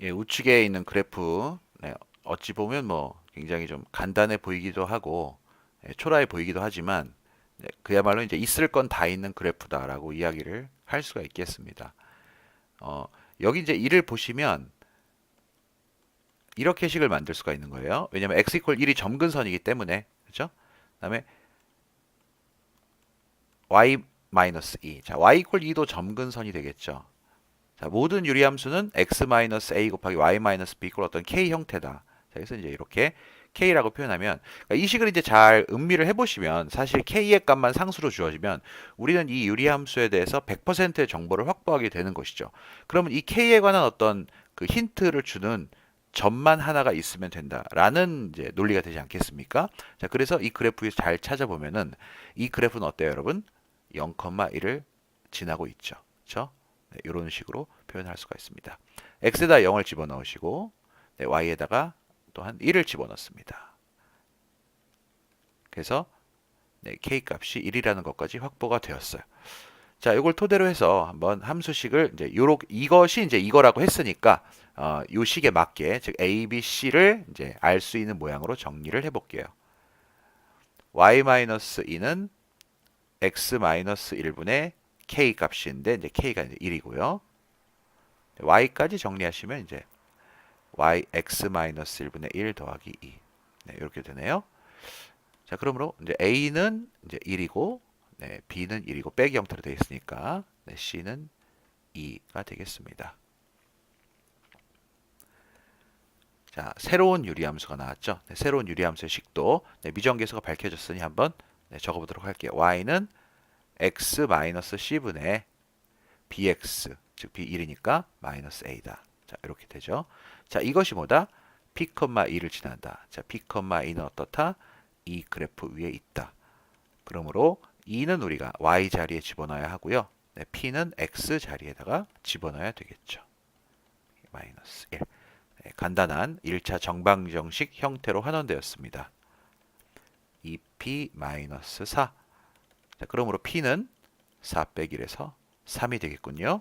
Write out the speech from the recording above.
예, 우측에 있는 그래프 네, 어찌 보면 뭐 굉장히 좀 간단해 보이기도 하고 예, 초라해 보이기도 하지만 네, 그야말로 이제 있을 건 다 있는 그래프다라고 이야기를 할 수가 있겠습니다. 어, 여기 이제 이를 보시면 이렇게 식을 만들 수가 있는 거예요. 왜냐면 x 이퀄 1이 점근선이기 때문에 그렇죠? 그다음에 y 마이너스 2. 자, y 이퀄 2도 점근선이 되겠죠. 자, 모든 유리함수는 x 마이너스 a 곱하기 y 마이너스 b 이퀄 어떤 k 형태다. 자, 그래서 이제 이렇게 k라고 표현하면 그러니까 이 식을 이제 잘 음미를 해보시면 사실 k의 값만 상수로 주어지면 우리는 이 유리함수에 대해서 100%의 정보를 확보하게 되는 것이죠. 그러면 이 k에 관한 어떤 그 힌트를 주는 점만 하나가 있으면 된다라는 이제 논리가 되지 않겠습니까? 자, 그래서 이 그래프에서 잘 찾아보면은 이 그래프는 어때요, 여러분? 0,1을 지나고 있죠. 그렇죠? 네, 이런 식으로 표현할 수가 있습니다. x에다 0을 집어넣으시고 네, y에다가 또한 1을 집어넣습니다. 그래서 네, k 값이 1이라는 것까지 확보가 되었어요. 자, 이걸 토대로 해서 한번 함수식을 이제 요렇게 이것이 이제 이거라고 했으니까 어, 요 식에 맞게 즉 a, b, c를 이제 알 수 있는 모양으로 정리를 해 볼게요. y-2는 x-1분의 k 값인데 이제 k가 이제 1이고요. y까지 정리하시면 이제 y x-1분의 1 더하기 2. 네, 이렇게 되네요. 자, 그러므로 이제 a는 이제 1이고 네, b는 1이고 빼기 형태로 되어 있으니까 네, c는 2가 되겠습니다. 자, 새로운 유리함수가 나왔죠. 네, 새로운 유리함수의 식도 네, 미정계수가 밝혀졌으니 한번 네, 적어보도록 할게요. y는 x-c분의 bx, 즉 b1이니까 마이너스 a다. 자, 이렇게 되죠. 자, 이것이 뭐다? p, 2를 지난다. 자, p, 2는 어떻다? 이 그래프 위에 있다. 그러므로 2는 우리가 y 자리에 집어넣어야 하고요. 네, p는 x 자리에다가 집어넣어야 되겠죠. 마이너스 1. 네, 간단한 1차 정방정식 형태로 환원되었습니다. 2p 마이너스 4. 자, 그러므로 p는 4 빼기 1에서 3이 되겠군요.